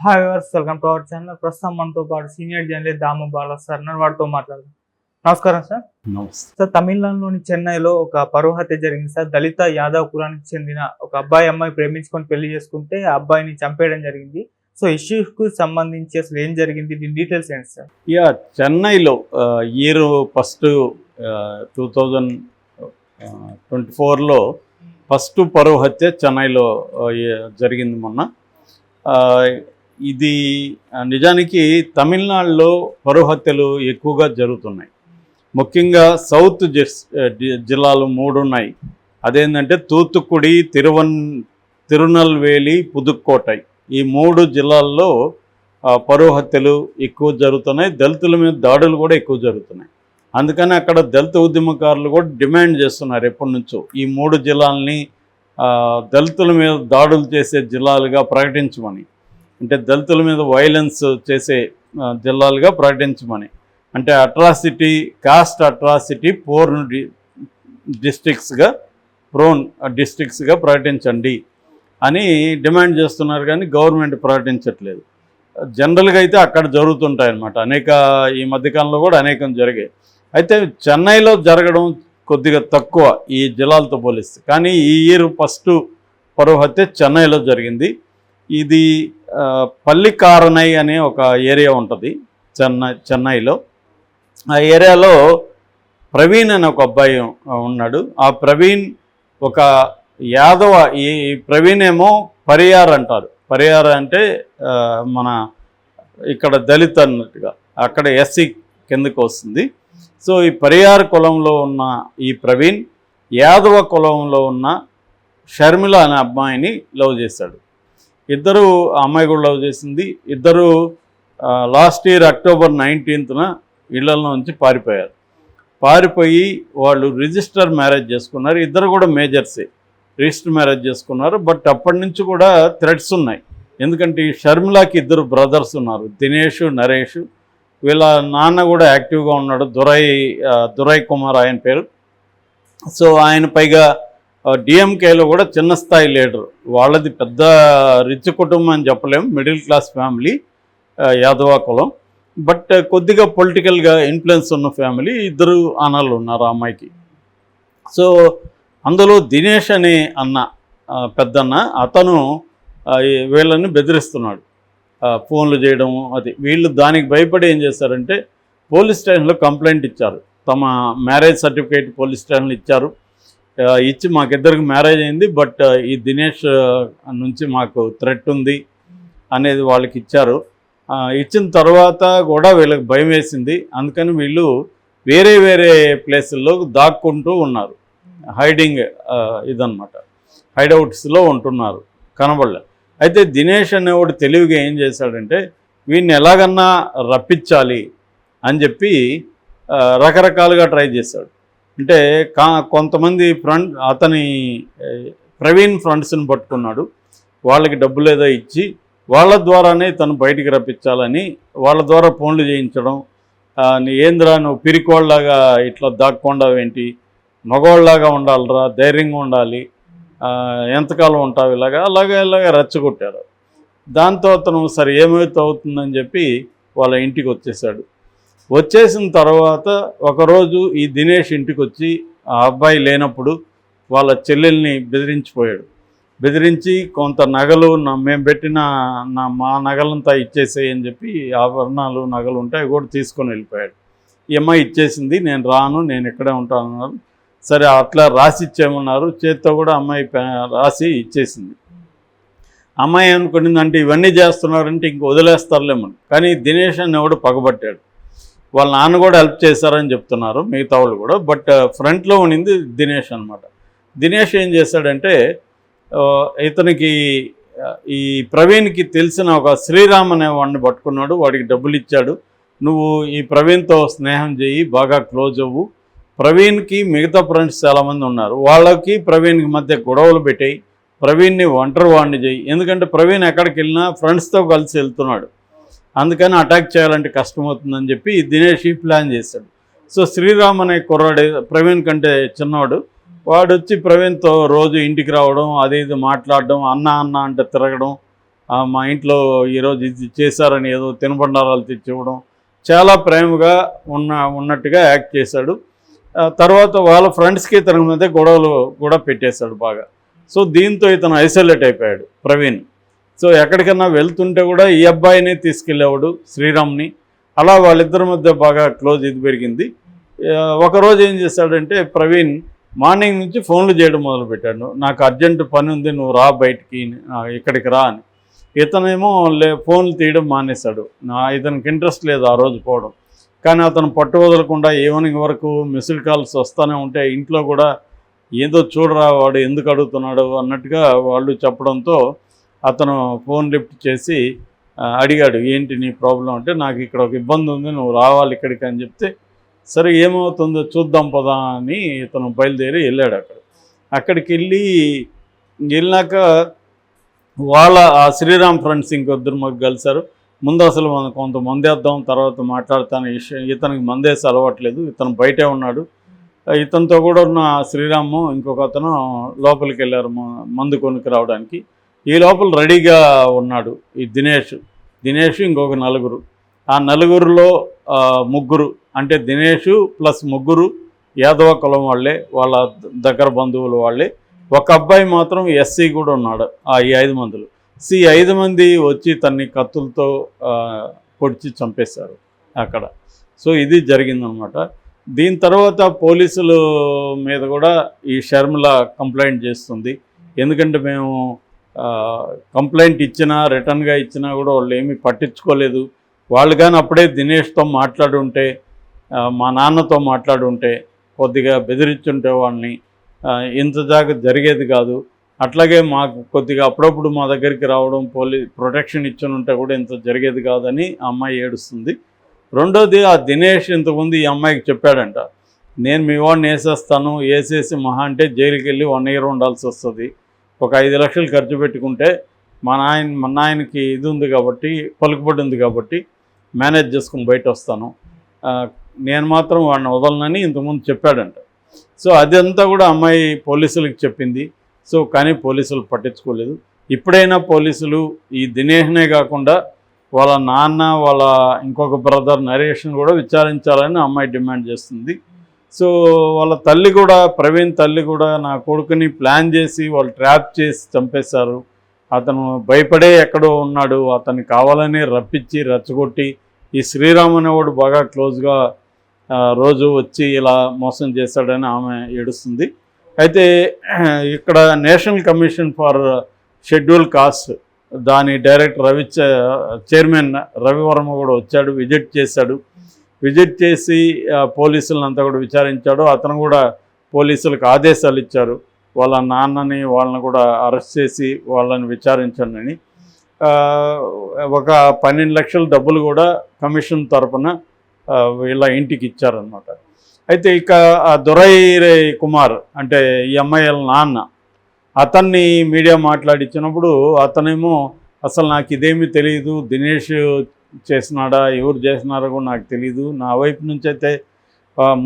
Hi viewers welcome to our channel ప్రస్తుతం మనతో పాటు senior journalist Damu Bala sir ఉన్నారు. వారితో మాట్లాడదాం. నమస్కారం సార్ నమస్తే. సార్ తమిళనాడులోని చెన్నైలో ఒక పరువు హత్య జరిగింది. సార్ దళిత యాదవ్ కులానికి చెందిన ఒక అబ్బాయి అమ్మాయి ప్రేమించుకొని పెళ్ళి చేసుకుంటే ఆ అబ్బాయిని చంపేయడం జరిగింది. సో ఇష్యూస్కు సంబంధించి అసలు ఏం జరిగింది? దీని డీటెయిల్స్ ఏంటి సార్ యా చెన్నైలో year first two thousand twenty ఫోర్లో ఫస్ట్ పరువు హత్య చెన్నైలో జరిగింది మొన్న. ఇది నిజానికి తమిళనాడులో పరుహత్యలు ఎక్కువగా జరుగుతున్నాయి. ముఖ్యంగా సౌత్ జిల్లాలు మూడు ఉన్నాయి అదేంటంటే తూత్తుకుడి తిరువన్ తిరునల్వేలి పుదుక్కోటై ఈ మూడు జిల్లాల్లో పరుహత్యలు హత్యలు ఎక్కువ జరుగుతున్నాయి. దళితుల మీద దాడులు కూడా ఎక్కువ జరుగుతున్నాయి. అందుకని అక్కడ దళిత ఉద్యమకారులు కూడా డిమాండ్ చేస్తున్నారు ఎప్పటి నుంచో ఈ మూడు జిల్లాలని దళితుల మీద దాడులు చేసే జిల్లాలుగా ప్రకటించమని. అంటే దళితుల మీద వైలెన్స్ చేసే జిల్లాలుగా ప్రకటించమని. అంటే అట్రాసిటీ కాస్ట్ అట్రాసిటీ పోర్న్ డి డిస్ట్రిక్ట్స్గా ప్రోన్ డిస్ట్రిక్ట్స్గా ప్రకటించండి అని డిమాండ్ చేస్తున్నారు కానీ గవర్నమెంట్ ప్రకటించట్లేదు. జనరల్గా అయితే అక్కడ జరుగుతుంటాయి అన్నమాట అనేక ఈ మధ్యకాలంలో కూడా అనేకం జరిగాయి. అయితే చెన్నైలో జరగడం కొద్దిగా తక్కువ ఈ జిల్లాలతో పోలిస్తే. కానీ ఈ ఇయర్ ఫస్ట్ పరువు హత్య చెన్నైలో జరిగింది. ఇది పల్లికారనై అనే ఒక ఏరియా ఉంటుంది చెన్నై చెన్నైలో. ఆ ఏరియాలో ప్రవీణ్ అనే ఒక అబ్బాయి ఉన్నాడు. ఆ ప్రవీణ్ ఒక యాదవ ఈ ప్రవీణ్ ఏమో పరియార్ అంటారు. పరియార్ అంటే మన ఇక్కడ దళిత్ అన్నట్టుగా అక్కడ ఎస్సీ కిందకు వస్తుంది. సో ఈ పరియార్ కులంలో ఉన్న ఈ ప్రవీణ్ యాదవ కులంలో ఉన్న షర్మిల అనే అమ్మాయిని లవ్ చేశాడు. ఇద్దరు అమ్మాయి కూడా లవ్ చేసింది. ఇద్దరు లాస్ట్ ఇయర్ అక్టోబర్ నైన్టీన్త్న ఇళ్ళలో నుంచి పారిపోయారు. పారిపోయి వాళ్ళు రిజిస్టర్ మ్యారేజ్ చేసుకున్నారు. ఇద్దరు కూడా మేజర్సే. రిజిస్టర్ మ్యారేజ్ చేసుకున్నారు. బట్ అప్పటి నుంచి కూడా థ్రెడ్స్ ఉన్నాయి. ఎందుకంటే ఈ షర్మిలాకి ఇద్దరు బ్రదర్స్ ఉన్నారు దినేష్ నరేష్. వీళ్ళ నాన్న కూడా యాక్టివ్గా ఉన్నాడు. దురై దురై కుమార్ ఆయన పేరు. సో ఆయన పైగా డిఎంకేలో కూడా చిన్న స్థాయి లీడర్. వాళ్ళది పెద్ద రిచ్ కుటుంబం అని చెప్పలేము మిడిల్ క్లాస్ ఫ్యామిలీ యాదవాకులం. యాదవ కులం బట్ కొద్దిగా పొలిటికల్గా ఇన్ఫ్లుయెన్స్ ఉన్న ఫ్యామిలీ ఇద్దరు అన్నలు ఉన్నారు ఆ అమ్మాయికి. సో అందులో దినేష్ అనే అన్న పెద్దన్న అతను వీళ్ళని బెదిరిస్తున్నాడు. ఫోన్లు చేయడం అది. వీళ్ళు దానికి భయపడి ఏం చేశారంటే పోలీస్ స్టేషన్లో కంప్లైంట్ ఇచ్చారు. తమ మ్యారేజ్ సర్టిఫికేట్ పోలీస్ స్టేషన్లో ఇచ్చారు. ఇచ్చి మాకిద్దరికి మ్యారేజ్ అయింది బట్ ఈ దినేష్ నుంచి మాకు థ్రెట్ ఉంది అనేది వాళ్ళకి ఇచ్చారు. ఇచ్చిన తర్వాత కూడా వీళ్ళకి భయం వేసింది. అందుకని వీళ్ళు వేరే వేరే ప్లేసుల్లో దాక్కుంటూ ఉన్నారు. హైడింగ్ ఆ, ఇదన్నమాట. హైడౌట్స్లో ఉంటున్నారు కనబడలే. అయితే దినేష్ అనేవాడు తెలివిగా ఏం చేశాడంటే వీడిని ఎలాగన్నా రప్పించాలి అని చెప్పి రకరకాలుగా ట్రై చేశాడు. అంటే కా కొంతమంది ఫ్రెండ్ అతని ప్రవీణ్ ఫ్రెండ్స్ని పట్టుకున్నాడు. వాళ్ళకి డబ్బులు ఏదో ఇచ్చి వాళ్ళ ద్వారానే తను బయటికి రప్పించాలని వాళ్ళ ద్వారా ఫోన్లు చేయించడం నీ ఏంద్రా నువ్వు పిరికోళ్ళలాగా ఇట్లా దాక్కుండావేంటి మగవాళ్ళలాగా ఉండాలిరా ధైర్యంగా ఉండాలి ఎంతకాలం ఉంటావు ఇలాగా? అలాగే ఇలాగ రెచ్చగొట్టారు. దాంతో అతను సరే ఏమైతే అవుతుందని చెప్పి వాళ్ళ ఇంటికి వచ్చేసాడు. వచ్చేసిన తర్వాత ఒకరోజు ఈ దినేష్ ఇంటికి వచ్చి ఆ అబ్బాయి లేనప్పుడు వాళ్ళ చెల్లెల్ని బెదిరించిపోయాడు. బెదిరించి కొంత నగలు నా మేము పెట్టిన నా మా నగలంతా ఇచ్చేసేయి అని చెప్పి ఆభరణాలు నగలు ఉంటే కూడా తీసుకొని వెళ్ళిపోయాడు. ఈ అమ్మాయి ఇచ్చేసింది నేను రాను నేను ఇక్కడే ఉంటాను అన్నారు సరే అట్లా రాసి ఇచ్చేయమన్నారు చేత్తో కూడా అమ్మాయి రాసి ఇచ్చేసింది. అమ్మాయి అనుకునిందంటే ఇవన్నీ చేస్తున్నారంటే ఇంక వదిలేస్తారులేమని కానీ దినేష్ అని ఎవడు పగబట్టాడు. వాళ్ళ నాన్న కూడా హెల్ప్ చేశారని చెప్తున్నారు మిగతా వాళ్ళు కూడా. బట్ ఫ్రంట్లో ఉండింది దినేష్ అనమాట దినేష్ ఏం చేశాడంటే ఇతనికి ఈ ప్రవీణ్కి తెలిసిన ఒక శ్రీరామ్ అనే వాడిని పట్టుకున్నాడు. వాడికి డబ్బులు ఇచ్చాడు. నువ్వు ఈ ప్రవీణ్తో స్నేహం చేయి బాగా క్లోజ్ అవ్వు. ప్రవీణ్కి మిగతా ఫ్రెండ్స్ చాలామంది ఉన్నారు. వాళ్ళకి ప్రవీణ్కి మధ్య గొడవలు పెట్టాయి. ప్రవీణ్ని ఒంటరి వాడిని చేయి. ఎందుకంటే ప్రవీణ్ ఎక్కడికి వెళ్ళినా ఫ్రెండ్స్తో కలిసి వెళ్తున్నాడు. అందుకని అటాక్ చేయాలంటే కష్టమవుతుందని చెప్పి దినేష్ ఈ ప్లాన్ చేశాడు. సో శ్రీరామ్ అనే కుర్రాడు ప్రవీణ్ కంటే చిన్నవాడు వాడు వచ్చి ప్రవీణ్తో రోజు ఇంటికి రావడం అది ఇది మాట్లాడడం అన్న అన్న అంటే తిరగడం మా ఇంట్లో ఈరోజు ఇది చేశారని ఏదో తినబండారాలు తెచ్చివ్వడం చాలా ప్రేమగా ఉన్న ఉన్నట్టుగా యాక్ట్ చేశాడు. తర్వాత వాళ్ళ ఫ్రెండ్స్కి ఇతని మీద గొడవలు కూడా పెట్టేశాడు బాగా. సో దీంతో ఇతను ఐసోలేట్ అయిపోయాడు ప్రవీణ్. సో ఎక్కడికన్నా వెళ్తుంటే కూడా ఈ అబ్బాయిని తీసుకెళ్ళేవాడు శ్రీరామ్ని. అలా వాళ్ళిద్దరి మధ్య బాగా క్లోజ్ ఇది పెరిగింది. ఒకరోజు ఏం చేశాడంటే ప్రవీణ్ మార్నింగ్ నుంచి ఫోన్లు చేయడం మొదలుపెట్టాడు. నాకు అర్జెంట్ పని ఉంది నువ్వు రా బయటికి ఇక్కడికి రా అని. ఇతనేమో లే ఫోన్లు తీయడం మానేశాడు. నా ఇతనికి ఇంట్రెస్ట్ లేదు ఆ రోజు పోవడం. కానీ అతను పట్టు వదలకుండా ఈవినింగ్ వరకు మిస్డ్ కాల్స్ వస్తూనే ఉంటే ఇంట్లో కూడా ఏదో చూడరా వాడు ఎందుకు అడుగుతున్నాడు అన్నట్టుగా వాళ్ళు చెప్పడంతో అతను ఫోన్ లిఫ్ట్ చేసి అడిగాడు ఏంటి నీ ప్రాబ్లం? అంటే నాకు ఇక్కడ ఒక ఇబ్బంది ఉంది నువ్వు రావాలి ఇక్కడికి అని చెప్తే సరే ఏమవుతుందో చూద్దాం పదా అని ఇతను బయలుదేరి వెళ్ళాడు అక్కడ. అక్కడికి వెళ్ళి వెళ్ళాక వాళ్ళ ఆ శ్రీరామ్ ఫ్రెండ్స్ ఇంకొద్దరు మాకు కలిశారు. ముందు అసలు మనం కొంత మందేద్దాం తర్వాత మాట్లాడతాను విషయం ఇతనికి మందేసి అలవాట్లేదు ఇతను బయటే ఉన్నాడు. ఇతనితో కూడా ఉన్న శ్రీరాము ఇంకొక అతను లోపలికి వెళ్ళారు మందు కొనుక్కు రావడానికి. ఈ లోపల రెడీగా ఉన్నాడు ఈ దినేష్. దినేష్ ఇంకొక నలుగురు. ఆ నలుగురిలో ముగ్గురు. అంటే దినేష్ ప్లస్ ముగ్గురు యాదవ కులం వాళ్ళే వాళ్ళ దగ్గర బంధువులు వాళ్ళే. ఒక అబ్బాయి మాత్రం ఎస్సీ కూడా ఉన్నాడు ఆ ఈ ఐదు మందిలో. సి ఐదు మంది వచ్చి తన్ని కత్తులతో పొడిచి చంపేశారు అక్కడ. సో ఇది జరిగిందనమాట. దీని తర్వాత పోలీసులు మీద కూడా ఈ షర్మిల కంప్లైంట్ చేస్తుంది. ఎందుకంటే మేము కంప్లైంట్ ఇచ్చినా రిటర్న్గా ఇచ్చినా కూడా వాళ్ళు ఏమీ పట్టించుకోలేదు. వాళ్ళు కానీ అప్పుడే దినేష్తో మాట్లాడుంటే మా నాన్నతో మాట్లాడుంటే కొద్దిగా బెదిరించుంటే వాళ్ళని ఇంతదాకా ఇంత జరిగేది కాదు. అట్లాగే మాకు కొద్దిగా అప్పుడప్పుడు మా దగ్గరికి రావడం పోలీ ప్రొటెక్షన్ ఇచ్చునుంటే కూడా ఇంత జరిగేది కాదని ఆ అమ్మాయి ఏడుస్తుంది. రెండోది ఆ దినేష్ ఇంతకుముందు ఈ అమ్మాయికి చెప్పాడంట నేను మీ వాడిని వేసేస్తాను వేసేసి మహా అంటే జైలుకి వెళ్ళి వన్ ఇయర్ ఉండాల్సి వస్తుంది. ఒక ఐదు లక్షలు ఖర్చు పెట్టుకుంటే మా నాయన మా నాయనకి ఇది ఉంది కాబట్టి పలుకుబడి ఉంది కాబట్టి మేనేజ్ చేసుకుని బయట వస్తాను. నేను మాత్రం వాడిని వదలనని ఇంతకుముందు చెప్పాడంట. సో అదంతా కూడా అమ్మాయి పోలీసులకు చెప్పింది. సో కానీ పోలీసులు పట్టించుకోలేదు. ఇప్పుడైనా పోలీసులు ఈ దినేష్నే కాకుండా వాళ్ళ నాన్న వాళ్ళ ఇంకొక బ్రదర్ నరేష్ని కూడా విచారించాలని అమ్మాయి డిమాండ్ చేస్తుంది. సో వాళ్ళ తల్లి కూడా ప్రవీణ్ తల్లి కూడా నా కొడుకుని ప్లాన్ చేసి వాళ్ళు ట్రాప్ చేసి చంపేశారు. అతను భయపడే ఎక్కడో ఉన్నాడు. అతను కావాలని రప్పించి రచ్చగొట్టి ఈ శ్రీరామ్ అనేవాడు బాగా క్లోజ్గా రోజు వచ్చి ఇలా మోసం చేశాడని ఆమె ఏడుస్తుంది. అయితే ఇక్కడ national commission for schedule caste దాని డైరెక్టర్ రవి చ- చైర్మన్ రవివర్మ కూడా వచ్చాడు విజిట్ చేశాడు. విజిట్ చేసి పోలీసులను అంతా కూడా విచారించాడు. అతను కూడా పోలీసులకు ఆదేశాలు ఇచ్చారు. వాళ్ళ నాన్నని వాళ్ళని కూడా అరెస్ట్ చేసి వాళ్ళని విచారించండి. ఒక పన్నెండు లక్షల డబ్బులు కూడా కమిషన్ తరపున ఇలా వీళ్ళ ఇంటికి ఇచ్చారనమాట అయితే ఇక ఆ దొరై కుమార్ అంటే ఈ అమ్మాయిల నాన్న అతన్ని మీడియా మాట్లాడించినప్పుడు అతనేమో అసలు నాకు ఇదేమీ తెలియదు దినేష్ చేసినాడా ఎవరు చేసినారో కూడా నాకు తెలియదు నా వైపు నుంచి అయితే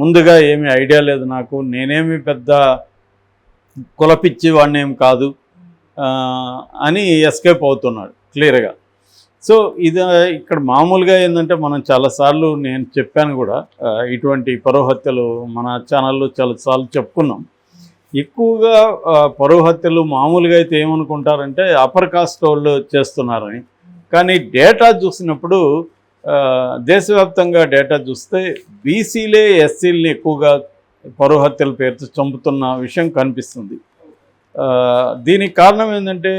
ముందుగా ఏమీ ఐడియా లేదు నాకు. నేనేమి పెద్ద కులపిచ్చి వాడిని ఏమి కాదు అని ఎస్కేప్ అవుతున్నాడు క్లియర్గా. సో ఇది ఇక్కడ మామూలుగా ఏంటంటే మనం చాలాసార్లు నేను చెప్పాను కూడా ఇటువంటి పరోహత్యలు మన ఛానల్లో చాలాసార్లు చెప్పుకున్నాం. ఎక్కువగా పరోహత్యలు మామూలుగా అయితే ఏమనుకుంటారంటే అప్పర్ కాస్ట్ వాళ్ళు చేస్తున్నారని. కానీ డేటా చూసినప్పుడు దేశవ్యాప్తంగా డేటా చూస్తే బీసీలే ఎస్సీలని ఎక్కువగా పరువు పేరుతో చంపుతున్న విషయం కనిపిస్తుంది. దీనికి కారణం ఏంటంటే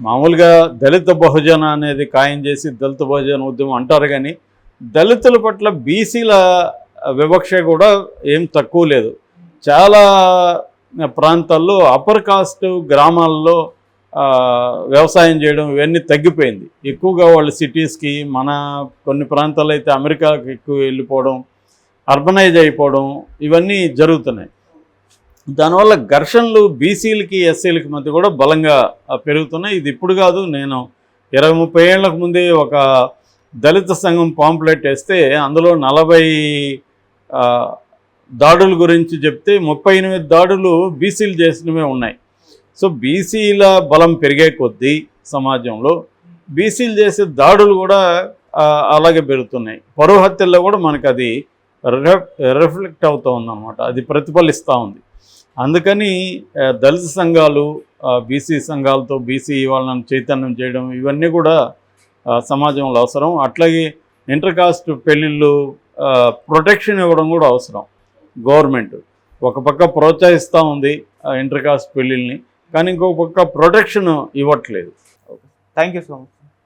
మామూలుగా దళిత బహుజన అనేది ఖాయం చేసి దళిత బహుజన ఉద్యమం అంటారు కానీ దళితుల పట్ల బీసీల వివక్ష కూడా ఏం తక్కువ లేదు. చాలా ప్రాంతాల్లో అప్పర్ కాస్ట్ గ్రామాల్లో వ్యవసాయం చేయడం ఇవన్నీ తగ్గిపోయింది. ఎక్కువగా వాళ్ళు సిటీస్కి మన కొన్ని ప్రాంతాలు అయితే అమెరికాకి ఎక్కువ వెళ్ళిపోవడం అర్బనైజ్ అయిపోవడం ఇవన్నీ జరుగుతున్నాయి. దానివల్ల ఘర్షణలు బీసీలకి ఎస్సీలకి మధ్య కూడా బలంగా పెరుగుతున్నాయి. ఇది ఇప్పుడు కాదు నేను ఇరవై ముప్పై ఏళ్ళకు ముందే ఒక దళిత సంఘం పాంప్లెట్ వేస్తే అందులో నలభై దాడుల గురించి చెప్తే ముప్పై ఎనిమిది దాడులు బీసీలు చేసినవే ఉన్నాయి. సో బీసీల బలం పెరిగే కొద్దీ సమాజంలో బీసీలు చేసే దాడులు కూడా అలాగే పెరుగుతున్నాయి. పరువు హత్యల్లో కూడా మనకు అది రిఫ్లెక్ట్ అవుతూ ఉందన్నమాట. అది ప్రతిఫలిస్తూ ఉంది. అందుకని దళిత సంఘాలు బీసీ సంఘాలతో బీసీ వాళ్ళని చైతన్యం చేయడం ఇవన్నీ కూడా సమాజంలో అవసరం. అట్లాగే ఇంటర్ కాస్ట్ పెళ్ళిళ్ళు ప్రొటెక్షన్ ఇవ్వడం కూడా అవసరం. గవర్నమెంట్ ఒక పక్క ప్రోత్సహిస్తూ ఉంది ఇంటర్ కాస్ట్ పెళ్ళిళ్ళని కానీ ఇంకొక పక్క ప్రొటెక్షన్ ఇవ్వట్లేదు. Thank you so much